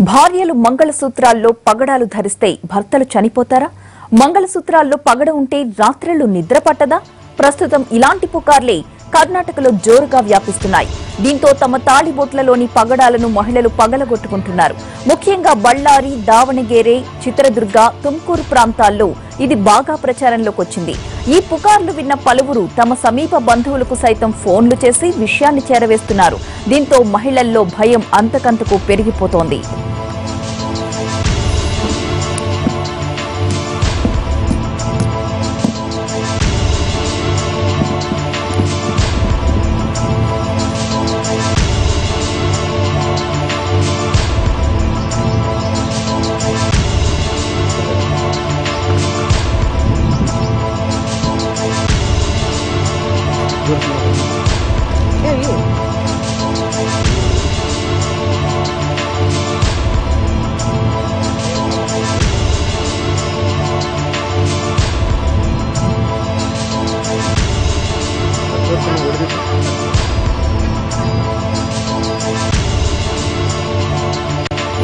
భార్యలు మంగళసూత్రాల్లో పగడాలు ధరిస్తే భర్తలు చనిపోతారా? మంగళసూత్రాల్లో పగడ ఉంటే రాత్రులు నిద్ర పట్టదా? ప్రస్తుతం ఇలాంటి పుకార్లే కర్ణాటకలో జోరుగా వ్యాపిస్తున్నాయి. దీంతో తమ తాళిబొట్లలోని పగడాలను మహిళలు పగలగొట్టుకుంటున్నారు. ముఖ్యంగా బళ్ళారి దావణగేరే చిత్రదుర్గ తుమ్కూరు ప్రాంతాల్లో ఇది బాగా ప్రచారంలోకి వచ్చింది. ఈ పుకార్లు విన్న పలువురు తమ సమీప బంధువులకు సైతం ఫోన్లు చేసి విషయాన్ని చేరవేస్తున్నారు. దీంతో మహిళల్లో భయం అంతకంతకు పెరిగిపోతోంది.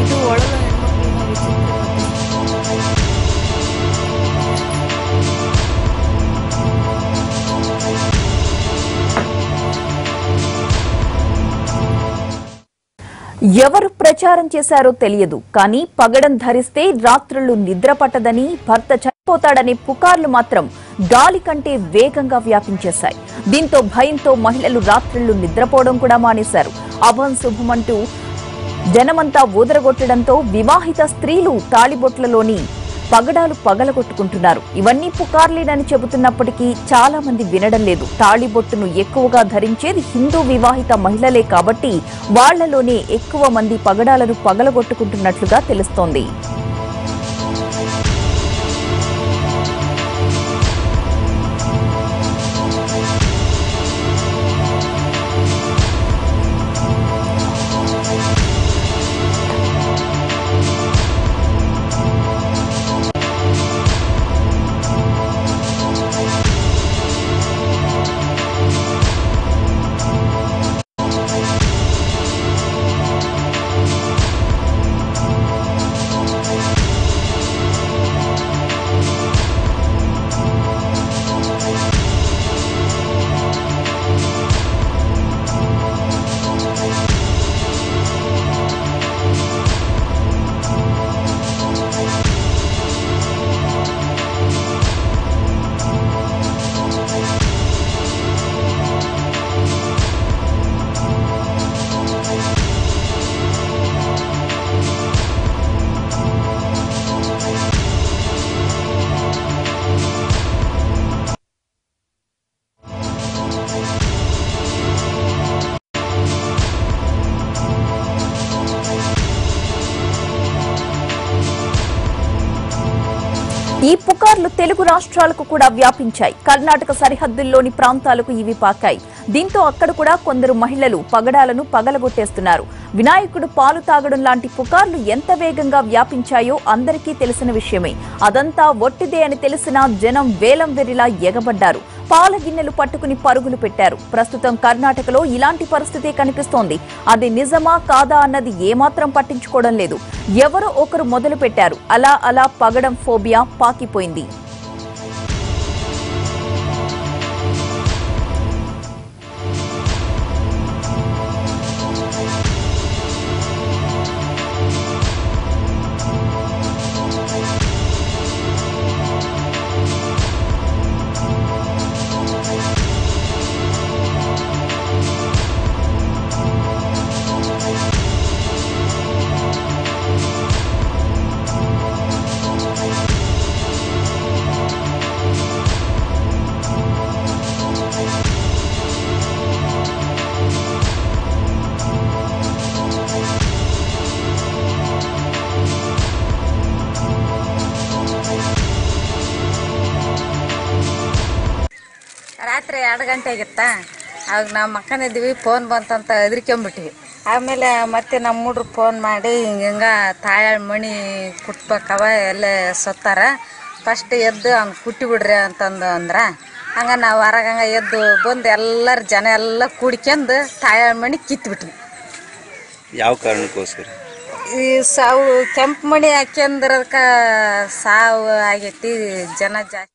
ಇದು ಒಳಗ ಹೆಣ್ಮಕ್ಳಿನ ವಿಚಿತ್ರ ಕಥೆ. ఎవరు ప్రచారం చేశారో తెలియదు కానీ పగడం ధరిస్తే రాత్రులు నిద్ర పట్టదని భర్త పోతాడనే పుకార్లు మాత్రం గాలి కంటే వేగంగా వ్యాపించేశాయి. దీంతో భయంతో మహిళలు రాత్రులు నిద్రపోవడం కూడా మానేశారు. అభం శుభమంటూ జనమంతా ఊదరగొట్టడంతో వివాహిత స్త్రీలు తాళిబొట్లలోని పగడాలు పగలగొట్టుకుంటున్నారు. ఇవన్నీ పుకార్లేనని చెబుతున్నప్పటికీ చాలా మంది వినడం లేదు. తాళిబొట్టును ఎక్కువగా ధరించేది హిందూ వివాహిత మహిళలే కాబట్టి వాళ్ళలోనే ఎక్కువ మంది పగడాలను పగలగొట్టుకుంటున్నట్లుగా తెలుస్తోంది. ఈ పుకార్లు తెలుగు రాష్ట్రాలకు కూడా వ్యాపించాయి. కర్ణాటక సరిహద్దుల్లోని ప్రాంతాలకు ఇవి పాకాయి. దీంతో అక్కడ కూడా కొందరు మహిళలు పగడాలను పగలగొట్టేస్తున్నారు. వినాయకుడు పాలు తాగడం లాంటి పుకార్లు ఎంత వేగంగా వ్యాపించాయో అందరికీ తెలిసిన విషయమే. అదంతా ఒట్టిదే అని తెలిసినా జనం వేలం వెర్రిలా ఎగబడ్డారు. పాల గిన్నెలు పట్టుకుని పరుగులు పెట్టారు. ప్రస్తుతం కర్ణాటకలో ఇలాంటి పరిస్థితే కనిపిస్తోంది. అది నిజమా కాదా అన్నది ఏమాత్రం పట్టించుకోవడం లేదు. ఎవరో ఒకరు మొదలు పెట్టారు అలా అలా పగడం ఫోబియా పాకిపోయింది. ರಾತ್ರಿ ಎರಡು ಗಂಟೆ ಆಗಿತ್ತಾ ಆಗ ನಾವು ಮಕ್ಕನಿದ್ವಿ ಫೋನ್ ಬಂತಂತ ಹೆದರ್ಕೊಂಬಿಟ್ವಿ. ಆಮೇಲೆ ಮತ್ತೆ ನಮ್ಮ ಹುಡ್ರು ಫೋನ್ ಮಾಡಿ ಹಿಂಗೆ ಹಿಂಗೆ ತಾಯಾಳ ಮಣಿ ಕುಟ್ಬೇಕವ ಎಲ್ಲ ಸತ್ತಾರ. ಫಸ್ಟ್ ಎದ್ದು ಅವ್ನು ಕುಟ್ಟಿ ಬಿಡ್ರಿ ಅಂತಂದು ಅಂದ್ರೆ ಹಂಗೆ ನಾವು ಹೊರಗೆ ಹಂಗೆ ಎದ್ದು ಬಂದು ಎಲ್ಲರ ಜನ ಎಲ್ಲ ಕೂಡ್ಕೊಂಡು ತಾಯಾಳ ಮಣಿ ಕಿತ್ಬಿಟ್ವಿ. ಯಾವ ಕಾರಣಕ್ಕೋಸ್ಕರ? ಈ ಸಾವು ಕೆಂಪು ಮಣಿ ಹಾಕ್ಯಂದ್ರದಕ್ಕೆ ಸಾವು ಆಗೈತಿ ಜನ ಜಾಸ್ತಿ